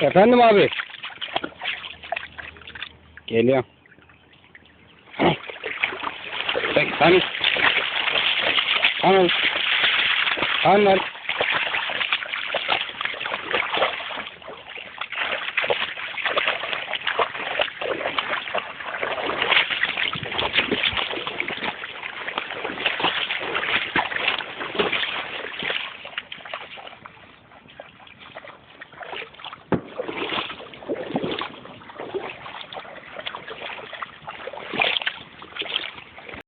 Efendim abi. Geliyorum. Çek hani. Hani. Hani.